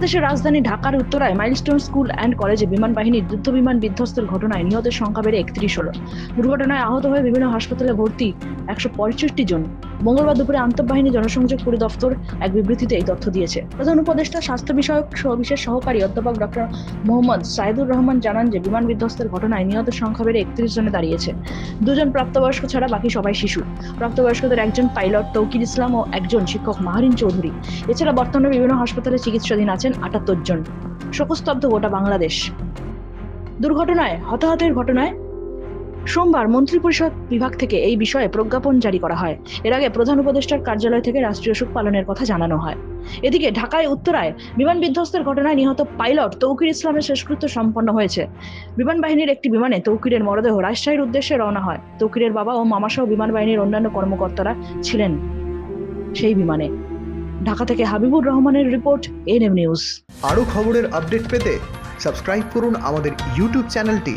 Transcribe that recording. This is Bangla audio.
দেশের রাজধানী ঢাকার উত্তরায় মাইলস্টোন স্কুল অ্যান্ড কলেজে বিমান বাহিনীর যুদ্ধ বিমান বিধ্বস্তের ঘটনায় নিহতের সংখ্যা বেড়ে একত্রিশ হল। দুর্ঘটনায় আহত হয়ে বিভিন্ন হাসপাতালে ভর্তি একশো পঁয়ষট্টি জন মঙ্গলবার দুপুরে আন্তঃবাহিনী জনসংযোগ পরিদপ্তর এক বিবৃতিতে এই তথ্য দিয়েছে। প্রধান উপদেষ্টা স্বাস্থ্য বিষয়ক বিশেষ সহকারী অধ্যাপক ডক্টর মোহাম্মদ সাইদুর রহমান জানান যে, বিমান বিধ্বস্তের ঘটনায় নিহতের সংখ্যা বেড়ে একত্রিশ জনে দাঁড়িয়েছে। দুজন প্রাপ্তবয়স্ক ছাড়া বাকি সবাই শিশু। প্রাপ্তবয়স্কদের একজন পাইলট তৌকির ইসলাম ও একজন শিক্ষক মাহারিন চৌধুরী। এছাড়া বর্তমানে বিভিন্ন হাসপাতালে চিকিৎসাধীন আছেন আটাত্তর জন। শোকস্তব্ধ গোটা বাংলাদেশ। দুর্ঘটনায়, হতাহতের ঘটনায় সোমবার মন্ত্রিপরিষদ বিভাগ থেকে এই বিষয়ে প্রজ্ঞাপন জারি করা হয়। এর আগে প্রধান উপদেষ্টার কার্যালয় থেকে রাষ্ট্রীয় শোক পালনের কথা জানানো হয়। এদিকে ঢাকায় উত্তরায় বিমান বিধ্বস্তের ঘটনায় নিহত পাইলট তৌকির ইসলামের শেষকৃত্য সম্পন্ন হয়েছে। বিমান বাহিনীর একটি বিমানে তৌকিরের মরদেহ রাজশাহীর উদ্দেশ্যে রওনা হয়। তৌকিরের বাবা ও মামাসহ বিমান বাহিনীর অন্যান্য কর্মকর্তারা ছিলেন সেই বিমানে। ঢাকা থেকে হাবিবুর রহমানের রিপোর্ট এনএম নিউজ। আরও খবরের আপডেট পেতে সাবস্ক্রাইব করুন আমাদের ইউটিউব চ্যানেলটি।